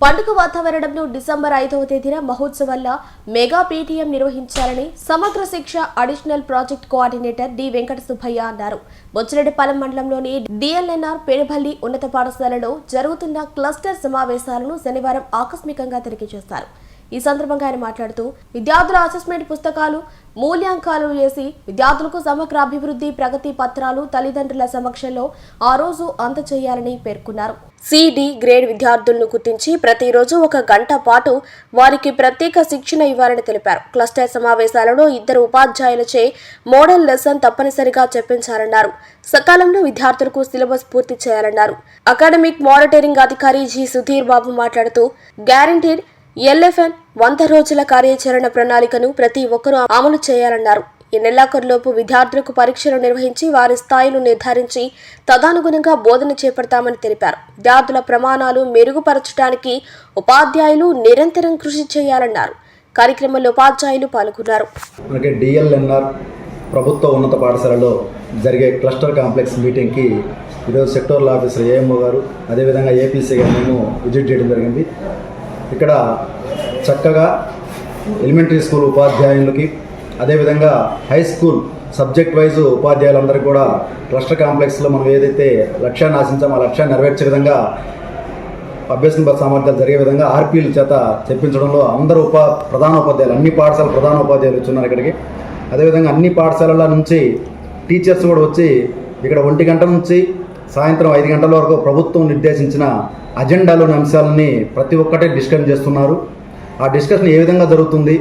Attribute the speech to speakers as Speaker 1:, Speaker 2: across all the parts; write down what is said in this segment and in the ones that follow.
Speaker 1: పండుగ వాతావరణంలో డిసెంబర్ ఐదవ తేదీన మహోత్సవాల్లో మెగా పీటీఎం నిర్వహించాలని Samagra Shiksha additional project coordinator D Venkata Subbaiah అన్నారు. బొచ్చిరెడ్డిపాలెం మండలంలోని డిఎల్ఎన్ఆర్ పెనుబల్లి ఉన్నత పాఠశాలలో జరుగుతున్న క్లస్టర్ సమావేశాలను శనివారం ఆకస్మికంగా తనిఖీ చేశారు ఈ సందర్భంగా ఆయన మాట్లాడుతూ విద్యార్థుల అసెస్మెంట్ పుస్తకాలు మూల్యాంకాలు చేసి విద్యార్థులకు సమగ్ర అభివృద్ధి ప్రగతి పత్రాలు తల్లిదండ్రుల సమక్షంలో ఆ రోజు అందచేయాలని పేర్కొన్నారు. సిడి గ్రేడ్ విద్యార్థులను గుర్తించి ప్రతిరోజు ఒక గంట పాటు వారికి ప్రత్యేక శిక్షణ ఇవ్వాలని తెలిపారు. క్లస్టర్ సమావేశాలలో ఇద్దరు ఉపాధ్యాయులచే మోడల్ లెసన్ తప్పనిసరిగా చెప్పించాలన్నారు. సకాలంలో విద్యార్థులకు సిలబస్ పూర్తి చేయాలన్నారు. అకాడమిక్ మానిటరింగ్ అధికారి జి సుధీర్ బాబు మాట్లాడుతూ గ్యారంటీడ్ ఎల్ఎఫ్ఎన్ వంద రోజుల కార్యాచరణ ప్రణాళికను ప్రతి ఒక్కరూ అమలు చేయాలన్నారు. ఈ నెలాఖరులోపు విద్యార్థులకు పరీక్షలు నిర్వహించి వారి స్థాయిలు నిర్ధారించి తదనుగుణంగా బోధన చేపడతామని తెలిపారు. విద్యార్థుల ప్రమాణాలు మెరుగుపరచడానికి ఉపాధ్యాయులు నిరంతరం కృషి చేయాలన్నారు. కార్యక్రమంలో ఉపాధ్యాయులు పాల్గొన్నారు.
Speaker 2: మనకి డిఎల్ఎన్ఆర్ ప్రభుత్వ ఉన్నత పాఠశాలలో జరిగే క్లస్టర్ కాంప్లెక్స్ మీటింగ్కి ఈరోజు సెక్టోరల్ ఆఫీసర్ ఏఎంఓ గారు అదేవిధంగా ఏపీసీ గారు మేము విజిట్ చేయడం జరిగింది. ఇక్కడ చక్కగా ఎలిమెంటరీ స్కూల్ ఉపాధ్యాయులకి అదేవిధంగా హై స్కూల్ సబ్జెక్ట్ వైజ్ ఉపాధ్యాయులందరూ కూడా క్లస్టర్ కాంప్లెక్స్లో మనం ఏదైతే లక్ష్యాన్ని ఆశించామో ఆ లక్ష్యాన్ని నెరవేర్చే విధంగా అభ్యసన సామర్థ్యాలు జరిగే విధంగా ఆర్పీల చేత చెప్పించడంలో అందరూ ఉపా ప్రధాన ఉపాధ్యాయులు అన్ని పాఠశాల ప్రధాన ఉపాధ్యాయులు వచ్చున్నారు ఇక్కడికి. అదేవిధంగా అన్ని పాఠశాలల నుంచి టీచర్స్ కూడా వచ్చి ఇక్కడ ఒంటి గంట నుంచి సాయంత్రం ఐదు గంటల వరకు ప్రభుత్వం నిర్దేశించిన అజెండాలోని అంశాలని ప్రతి ఒక్కటే డిస్కషన్ చేస్తున్నారు. ఆ డిస్కషన్ ఏ విధంగా జరుగుతుంది?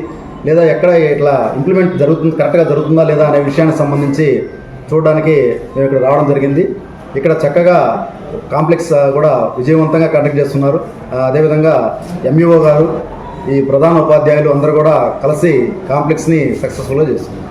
Speaker 2: లేదా ఎక్కడ ఇట్లా ఇంప్లిమెంట్ జరుగుతుంది కరెక్ట్గా జరుగుతుందా లేదా అనే విషయానికి సంబంధించి చూడడానికి మేము ఇక్కడ రావడం జరిగింది. ఇక్కడ చక్కగా కాంప్లెక్స్ కూడా విజయవంతంగా కండక్ట్ చేస్తున్నారు. అదేవిధంగా ఎంఈఓ గారు ఈ ప్రధాన ఉపాధ్యాయులు అందరూ కూడా కలిసి కాంప్లెక్స్ని సక్సెస్ఫుల్గా చేస్తున్నారు.